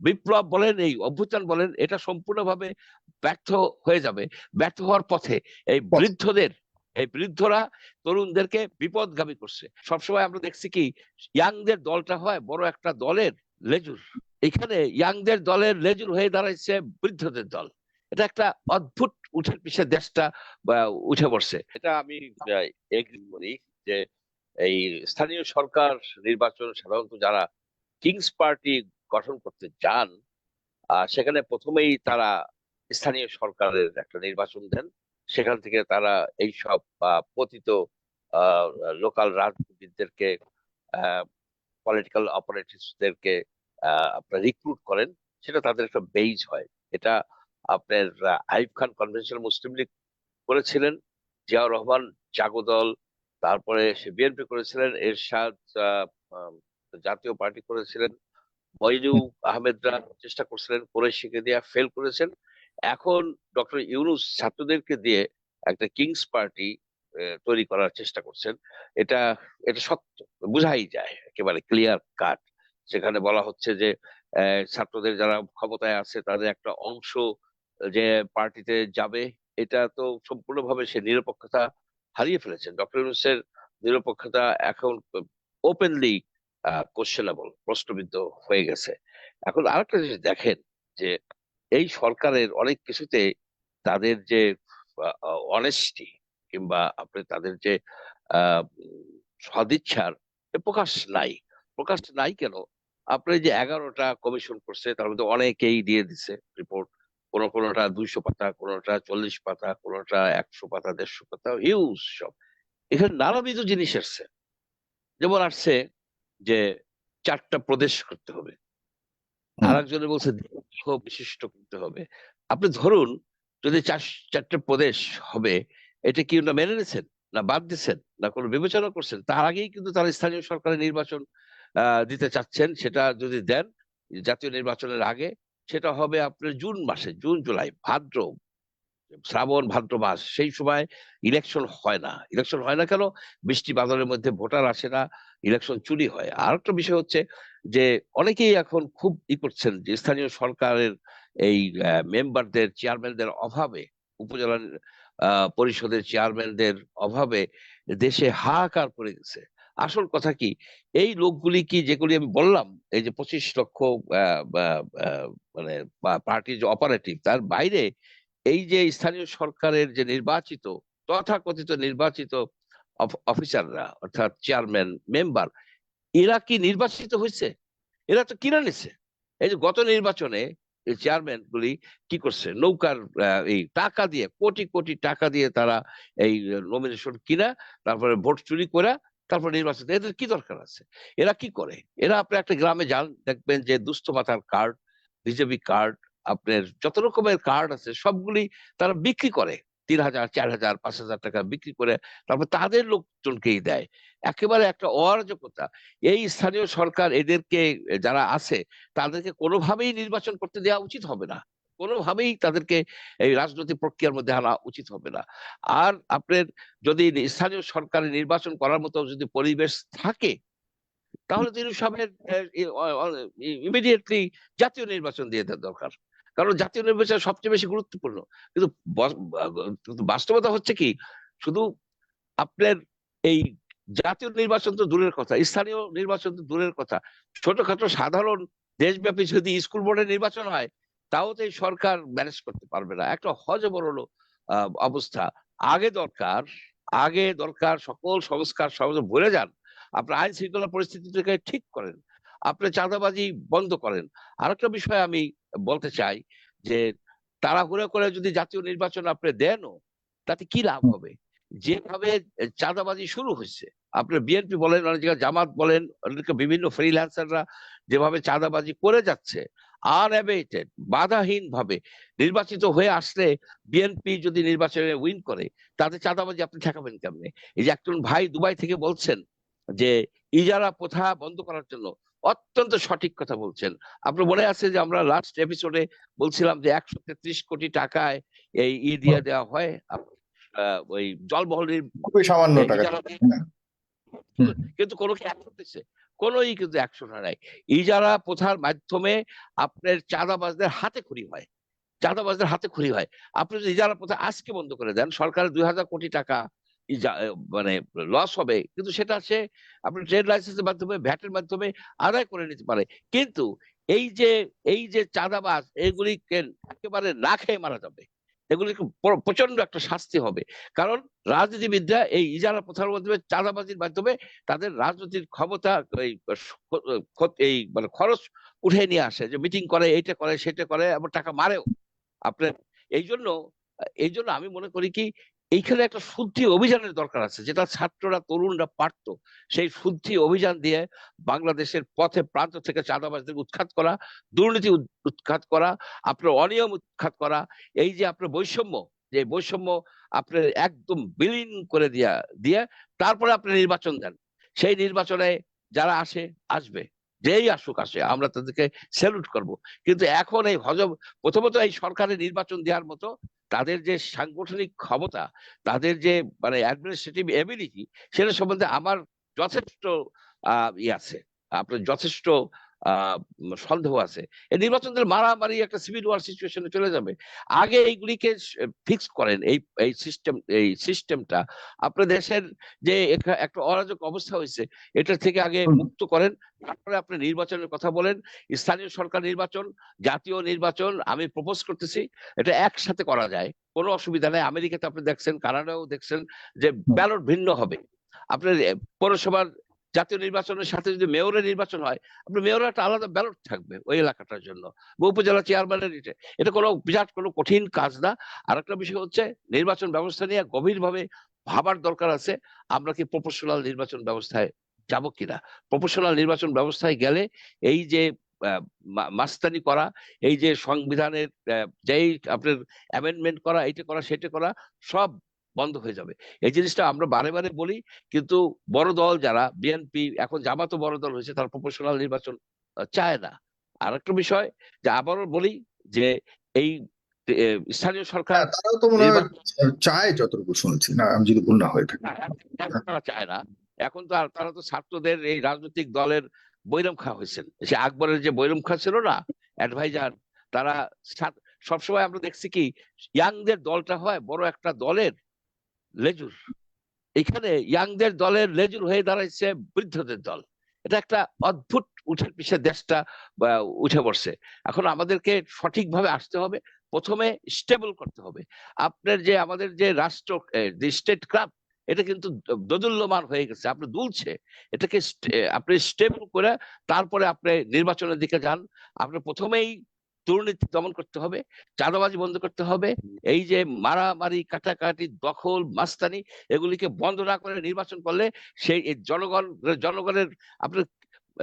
বিপ্লব বলেন এই অভ্যুত্থান বলেন এটা সম্পূর্ণভাবে ব্যর্থ হয়ে যাবে। ব্যর্থ হওয়ার পথে এই। বৃদ্ধদের এই বৃদ্ধরা তরুণদেরকে বিপদগামী করছে। সবসময় আমরা দেখছি কি ইয়াংদের দলটা হয় বড় একটা দলের লেজুর। এখানে ইয়াংদের দলের লেজুর হয়ে দাঁড়াইছে বৃদ্ধদের দল। এটা একটা অদ্ভুত উঠের পিছে দেশটা উঠে পড়ছে। এটা আমি এগ্রি করি যে এই স্থানীয় সরকার নির্বাচন সাধারণত যারা কিংস পার্টি গঠন করতে যান সেখানে প্রথমেই তারা স্থানীয় সরকারের একটা নির্বাচন দেন। সেখান থেকে তারা এই সব পতিত লোকাল রাজনীতিবিদদেরকে পলিটিক্যাল অপারেটিভসদেরকে আপনার রিক্রুট করেন। সেটা তাদের একটা বেইজ হয়। এটা আপনার আইফ খান কনভেনশনাল মুসলিম লীগ করেছিলেন, জিয়াউর রহমান জাগদল, তারপরে সে বিএনপি করেছিলেন, এরশাদ জাতীয় পার্টি করেছিলেন। মইনু আহমেদরা চেষ্টা করছিলেন কুরেশিকে দিয়ে ফেল করেছেন। এখন ডক্টর ইউনুস ছাত্রদেরকে দিয়ে একটা কিংস পার্টি তৈরি করার চেষ্টা করছেন। এটা এটা সত্য বোঝাই যায়, একেবারে ক্লিয়ার কাট সেখানে বলা হচ্ছে যে ছাত্রদের যারা ক্ষমতায় আছে, তাদের একটা অংশ যে পার্টিতে যাবে, এটা তো সম্পূর্ণভাবে সে নিরপেক্ষতা হারিয়ে ফেলেছেন। ডক্টর ইউনুসের নিরপেক্ষতা এখন ওপেনলি কোশ্চেনেবল প্রশ্নবিদ্ধ হয়ে গেছে। এখন আরেকটা জিনিস দেখেন যে, এই সরকারের অনেক কিছুতে তাদের যে অনেস্টি কিংবা আপনি তাদের যে সদিচ্ছার প্রকাশ নাই। প্রকাশ নাই কেন? আপনি যে এগারোটা কমিশন করছে, তার মধ্যে অনেকেই দিয়ে দিছে রিপোর্ট কোন কোনটা দুইশো পাতা, কোনটা চল্লিশ পাতা, কোনটা একশো পাতা, দেড়শো পাতা হিউজ সব। এখানে নানাবিধ জিনিস আসছে। যেমন আসছে যে চারটা প্রদেশ করতে হবে। আর একজনে বলছে বিশিষ্ট করতে হবে। আপনি ধরুন যদি চার চারটে প্রদেশ হবে এটা কি না মেনে নিয়েছেন? না বাদ দিচ্ছেন না কোনো বিবেচনা করছেন? তার আগেই কিন্তু তারা স্থানীয় সরকারের নির্বাচন আহ, দিতে চাচ্ছেন সেটা যদি দেন জাতীয় নির্বাচনের আগে সেটা হবে আপনার জুন মাসে জুন জুলাই ভাদ্র শ্রাবণ, ভাদ্র মাস, সেই সময় ইলেকশন হয় না। ইলেকশন হয় না কেন? বৃষ্টি বাদলের মধ্যে ভোটার আসে না ইলেকশন চুরি হয়। আর একটা বিষয় হচ্ছে যে, অনেকেই এখন খুব ই করছেন যে, স্থানীয় সরকারের এই মেম্বারদের চেয়ারম্যানদের অভাবে, উপজেলা পরিষদের চেয়ারম্যানদের অভাবে দেশে হাহাকার পড়ে গেছে। আসল কথা কি, এই লোকগুলি কি যেগুলি আমি বললাম, এই যে পঁচিশ লক্ষ মানে পার্টির যে অপারেটিভ তার বাইরে এই যে স্থানীয় সরকারের যে নির্বাচিত, তথাকথিত নির্বাচিত অফ- অফিসাররা, অর্থাৎ চেয়ারম্যান, মেম্বার, এরা কি নির্বাচিত হয়েছে এরা তো কিনে নিছে। এই যে গত নির্বাচনে চেয়ারম্যান গুলি কি করছে? নৌকার এই টাকা দিয়ে, কোটি কোটি টাকা দিয়ে তারা এই নমিনেশন কিনা, তারপরে ভোট চুরি করে তারপর নির্বাচন এদের কি দরকার আছে? এরা কি করে? এরা আপনি একটা গ্রামে যান, দেখবেন যে দুস্থ মাতার কার্ড বিজেপি কার্ড আপনার যত রকমের কার্ড আছে, সবগুলি তারা বিক্রি করে। তিন হাজার, চার হাজার, পাঁচ হাজার টাকা বিক্রি করে তারপর তাদের লোকজনকেই দেয়। একেবারে একটা অরাজকতা। এই স্থানীয় সরকার এদেরকে, যারা আছে, তাদেরকে কোনোভাবেই নির্বাচন করতে দেওয়া উচিত হবে না। কোনোভাবেই তাদেরকে এই রাজনৈতিক প্রক্রিয়ার মধ্যে আনা উচিত হবে না। আর আপনার যদি স্থানীয় সরকারের নির্বাচন করার মতো যদি পরিবেশ থাকে, তাহলে তিনি সাহেবের ইমিডিয়েটলি জাতীয় নির্বাচন দিয়ে দেওয়া দরকার। কারণ জাতীয় নির্বাচন সবচেয়ে বেশি গুরুত্বপূর্ণ। কিন্তু বাস্তবতা হচ্ছে কি শুধু আপনার এই জাতীয় নির্বাচন তো দূরের কথা স্থানীয় নির্বাচন তো দূরের কথা। ছোটখাটো সাধারণ দেশব্যাপী যদি স্কুল বোর্ডের নির্বাচন হয় তাও তো এই সরকার ম্যানেজ করতে পারবে না। একটা হজবরল আহ, অবস্থা। আগে দরকার আগে দরকার সকল সংস্কার সব ভুলে যান। আপনার আইন শৃঙ্খলা পরিস্থিতিটাকে ঠিক করেন। আপনি চাঁদাবাজি বন্ধ করেন। আরেকটা বিষয় আমি বলতে চাই যে তাড়াহুড়ো করে যদি জাতীয় নির্বাচন আপনি দেনও তাতে কি লাভ হবে? যেভাবে চাঁদাবাজি শুরু হয়েছে আপনার বিএনপি বলেন অনেক জায়গায় জামাত বলেন বিভিন্ন ফ্রিল্যান্সাররা যেভাবে চাঁদাবাজি করে যাচ্ছে আনএবেটেড বাধাহীন ভাবে নির্বাচিত হয়ে আসলে বিএনপি যদি নির্বাচনে উইন করে তাতে চাঁদাবাজি আপনি ঠেকাবেন কেমনে? এই যে একজন ভাই দুবাই থেকে বলছেন যে ইজারা প্রথা বন্ধ করার জন্য অত্যন্ত সঠিক কথা বলছেন। আপনার মনে আছে যে আমরা লাস্ট এপিসোডে বলছিলাম যে একশো তেত্রিশ কোটি টাকায় এই ই দিয়ে দেওয়া হয়? ওই জলবহলের খুবই সামান্য টাকা। কিন্তু কোনো কি অ্যাকশন দিচ্ছে কোনোই কিন্তু হয় নাই ইজারা প্রথার মাধ্যমে আপনার চাঁদাবাজদের হাতে খড়ি হয়। চাঁদাবাজদের হাতে খড়ি হয়। আপনি যদি ইজারা প্রথা আজকে বন্ধ করে দেন সরকারের দুই হাজার কোটি টাকা মানে লস হবে। কিন্তু সেটা সে আপনি ট্রেড লাইসেন্সের মাধ্যমে ভ্যাটের মাধ্যমে আদায় করে নিতে পারে। কিন্তু এই যে এই যে চাঁদাবাজ এগুলিকে একেবারে না খেয়ে মারা যাবে। এগুলিকে প্র- প্রচণ্ড একটা শাস্তি হবে। কারণ রাজনীতিবিদরা এই ইজারা প্রথার মাধ্যমে, চাঁদাবাজির মাধ্যমে তাদের রাজনৈতিক ক্ষমতা, এই এই মানে খরচ উঠে নিয়ে আসে। যে মিটিং করে, এইটা করে, সেটা করে এমন টাকা মারেও। আপনার এই জন্য এই জন্য আমি মনে করি কি এইখানে একটা শুদ্ধি অভিযানের দরকার আছে, যেটা ছাত্ররা, তরুণরা পারতো। সেই শুদ্ধি অভিযান দিয়ে বাংলাদেশের পথে প্রান্ত থেকে চাঁদাবাজদের উৎখাত করা, দুর্নীতি উৎখাত করা, আপনার অনিয়ম উৎখাত করা, এই যে আপনার বৈষম্য, যে বৈষম্য আপনার একদম বিলীন করে দিয়া, দিয়ে তারপরে আপনি নির্বাচন দেন। সেই নির্বাচনে যারা আসে, আসবে। যেই আসুক, আসে, আমরা তাদেরকে স্যালুট করব। কিন্তু এখন এই হজম, প্রথমত এই সরকারের নির্বাচন দেওয়ার মতো তাদের যে সাংগঠনিক ক্ষমতা, তাদের যে মানে অ্যাডমিনিস্ট্রেটিভ এবিলিটি সেটা সম্বন্ধে আমার যথেষ্ট, আহ, ই আছে। আপনার যথেষ্ট সন্দেহ আছে। এই নির্বাচন দিলে মারামারি একটা সিভিল ওয়ার সিচুয়েশনে চলে যাবে। আগে এইগুলিকে ফিক্স করেন এই এই সিস্টেম এই সিস্টেমটা আপনার দেশের যে একটা অরাজক অবস্থা হয়েছে এটা থেকে আগে মুক্ত করেন। তারপরে আপনি নির্বাচনের কথা বলেন। স্থানীয় সরকার নির্বাচন জাতীয় নির্বাচন আমি প্রপোজ করতেছি এটা একসাথে করা যায়। কোনো অসুবিধা নেই। আমেরিকাতে আপনি দেখছেন কানাডাও দেখছেন যে ব্যালট ভিন্ন হবে। আপনার পৌরসভার জাতীয় নির্বাচনের সাথে যদি মেয়রের নির্বাচন হয়, আপনার মেয়রের একটা আলাদা ব্যালট থাকবে ওই এলাকাটার জন্য বা উপজেলা চেয়ারম্যানের এটা। এটা কোনো বিরাট কোনো কঠিন কাজ না। আর একটা বিষয় হচ্ছে নির্বাচন ব্যবস্থা নিয়ে গভীরভাবে ভাবার দরকার আছে, আমরা কি প্রফেশনাল নির্বাচন ব্যবস্থায় যাব কিনা? প্রফেশনাল নির্বাচন ব্যবস্থায় গেলে এই যে মাস্তানি করা, এই যে সংবিধানের যেই আপনার অ্যামেন্ডমেন্ট করা, এইটা করা, সেটা করা, সব বন্ধ হয়ে যাবে। এই জিনিসটা আমরা বারে বারে বলি কিন্তু বড় দল যারা বিএনপি এখন জামাতও বড় দল হয়েছে তারা প্রফেশনাল নির্বাচন চায় না। আর একটা বিষয় যে আবারও বলি যে এই স্থানীয় সরকার হ্যাঁ, তারাও তো মনে চায় যতটুকু শুনেছি। না আমি যদি ভুল না হয়ে থাকি। তারা চায় না। এখন তো আর তারা তো ছাত্রদের এই রাজনৈতিক দলের বৈরম খা হয়েছেন। সে আকবরের যে বৈরম খা ছিল না অ্যাডভাইজার তারা সবসময় আমরা দেখছি কি ইয়াংদের দলটা হয় বড় একটা দলের লেজুর। এখানে ইয়াংদের দলের লেজুর হয়ে দাঁড়াইছে বৃদ্ধদের দল। এটা একটা অদ্ভুত উঠে পিছিয়ে দেশটা উঠে পড়ছে। এখন আমাদেরকে সঠিকভাবে আসতে হবে, প্রথমে স্টেবল করতে হবে। আপনার যে, আমাদের যে রাষ্ট্র স্টেট ক্লাব এটা কিন্তু দোদুল্যমান হয়ে গেছে, আপনি দুলছে। এটাকে আপনি স্টেবল করে তারপরে আপনি নির্বাচনের দিকে যান। আপনি প্রথমেই দুর্নীতি দমন করতে হবে চাঁদাবাজি বন্ধ করতে হবে এই যে মারামারি কাটাকাটি দখল মাস্তানি এগুলিকে বন্ধ না করে নির্বাচন করলে সেই জনগণ জনগণের আপনার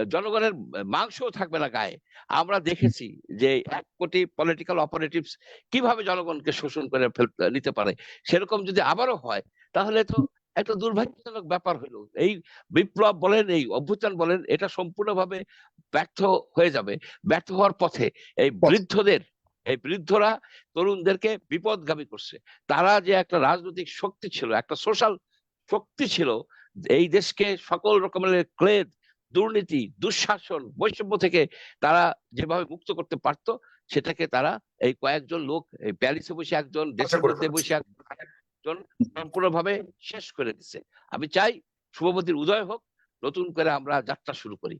জনগণের মাংসও থাকবে না গায়ে। আমরা দেখেছি যে এক কোটি পলিটিক্যাল অপারেটিভস কীভাবে জনগণকে শোষণ করে ফেলতে নিতে পারে সেরকম যদি আবারও হয় তাহলে তো একটা দুর্ভাগ্যজনক ব্যাপার হলো এই বিপ্লব বলেন এই অভ্যুত্থান বলেন এটা সম্পূর্ণভাবে ব্যর্থ হয়ে যাবে ব্যর্থ হওয়ার পথে এই বৃদ্ধদের এই বৃদ্ধরা তরুণদেরকে বিপদগামী করছে। তারা যে একটা রাজনৈতিক শক্তি ছিল একটা সোশ্যাল শক্তি ছিল এই দেশকে সকল রকমের ক্লেদ দুর্নীতি দুঃশাসন বৈষম্য থেকে তারা যেভাবে মুক্ত করতে পারতো সেটাকে তারা এই কয়েকজন লোক এই প্যারিসে বসে একজন দেশের মধ্যে বসে একজন সম্পূর্ণভাবে শেষ করে দিচ্ছে আমি চাই শুভপতির উদয় হোক, নতুন করে আমরা যাত্রা শুরু করি।